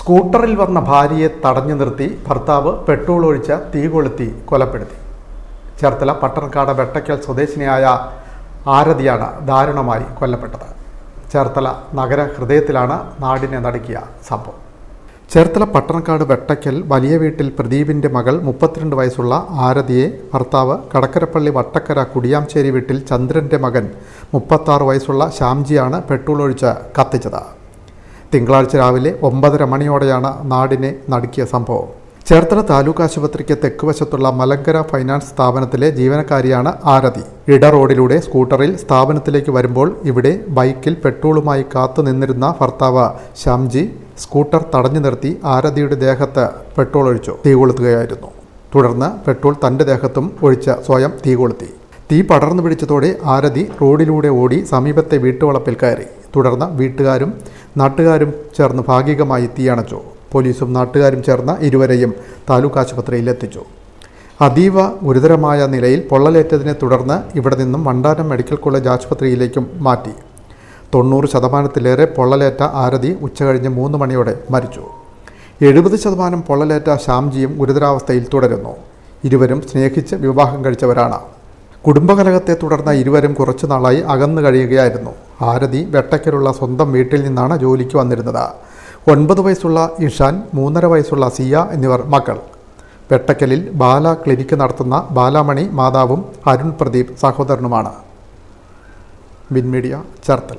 സ്കൂട്ടറിൽ വന്ന ഭാര്യയെ തടഞ്ഞു നിർത്തി ഭർത്താവ് പെട്രോൾ ഒഴിച്ച തീ കൊളുത്തി കൊലപ്പെടുത്തി. ചേർത്തല പട്ടണക്കാട് വെട്ടയ്ക്കൽ സ്വദേശിനിയായ ആരതിയാണ് ദാരുണമായി കൊല്ലപ്പെട്ടത്. ചേർത്തല നഗര ഹൃദയത്തിലാണ് നാടിനെ നടുക്കിയ സംഭവം. ചേർത്തല പട്ടണക്കാട് വെട്ടയ്ക്കൽ വലിയ വീട്ടിൽ പ്രദീപിന്റെ മകൾ മുപ്പത്തിരണ്ട് വയസ്സുള്ള ആരതിയെ ഭർത്താവ് കടക്കരപ്പള്ളി വട്ടക്കര കുടിയാംചേരി വീട്ടിൽ ചന്ദ്രന്റെ മകൻ മുപ്പത്താറ് വയസ്സുള്ള ശ്യാംജിയാണ് പെട്രോൾ ഒഴിച്ച് കത്തിച്ചത്. തിങ്കളാഴ്ച രാവിലെ ഒമ്പതര മണിയോടെയാണ് നാടിനെ നടുക്കിയ സംഭവം. ചേർത്തല താലൂക്ക് ആശുപത്രിക്ക് തെക്കുവശത്തുള്ള മലങ്കര ഫൈനാൻസ് സ്ഥാപനത്തിലെ ജീവനക്കാരിയാണ് ആരതി. ഇട റോഡിലൂടെ സ്കൂട്ടറിൽ സ്ഥാപനത്തിലേക്ക് വരുമ്പോൾ ഇവിടെ ബൈക്കിൽ പെട്രോളുമായി കാത്തു നിന്നിരുന്ന ഭർത്താവ് ശ്യാംജി സ്കൂട്ടർ തടഞ്ഞു നിർത്തി ആരതിയുടെ ദേഹത്ത് പെട്രോൾ ഒഴിച്ചു തീ കൊളുത്തുകയായിരുന്നു. തുടർന്ന് പെട്രോൾ തന്റെ ദേഹത്തും ഒഴിച്ച് സ്വയം തീ കൊളുത്തി. തീ പടർന്നു പിടിച്ചതോടെ ആരതി റോഡിലൂടെ ഓടി സമീപത്തെ വീട്ടുവളപ്പിൽ കയറി. തുടർന്ന് വീട്ടുകാരും നാട്ടുകാരും ചേർന്ന് ഭാഗികമായി തീയണച്ചു. പോലീസും നാട്ടുകാരും ചേർന്ന് ഇരുവരെയും താലൂക്ക് ആശുപത്രിയിൽ എത്തിച്ചു. അതീവ ഗുരുതരമായ നിലയിൽ പൊള്ളലേറ്റതിനെ തുടർന്ന് ഇവിടെ നിന്നും വണ്ടാനം മെഡിക്കൽ കോളേജ് ആശുപത്രിയിലേക്കും മാറ്റി. തൊണ്ണൂറ് ശതമാനത്തിലേറെ പൊള്ളലേറ്റ ആരതി ഉച്ചകഴിഞ്ഞ് മൂന്ന് മണിയോടെ മരിച്ചു. എഴുപത് ശതമാനം പൊള്ളലേറ്റ ശ്യാംജിയും ഗുരുതരാവസ്ഥയിൽ തുടരുന്നു. ഇരുവരും സ്നേഹിച്ച് വിവാഹം കഴിച്ചവരാണ്. കുടുംബകലഹത്തെ തുടർന്ന് ഇരുവരും കുറച്ചു നാളായി അകന്നു കഴിയുകയായിരുന്നു. ആരതി വെട്ടയ്ക്കലുള്ള സ്വന്തം വീട്ടിൽ നിന്നാണ് ജോലിക്ക് വന്നിരുന്നത്. ഒൻപത് വയസ്സുള്ള ഇഷാൻ മൂന്നര വയസ്സുള്ള സിയ എന്നിവർ മക്കൾ. വെട്ടക്കലിൽ ബാല ക്ലിനിക്ക് നടത്തുന്ന ബാലാമണി മാതാവും അരുൺ പ്രദീപ് സഹോദരനുമാണ്. വിൻമീഡിയ ചേർത്തല.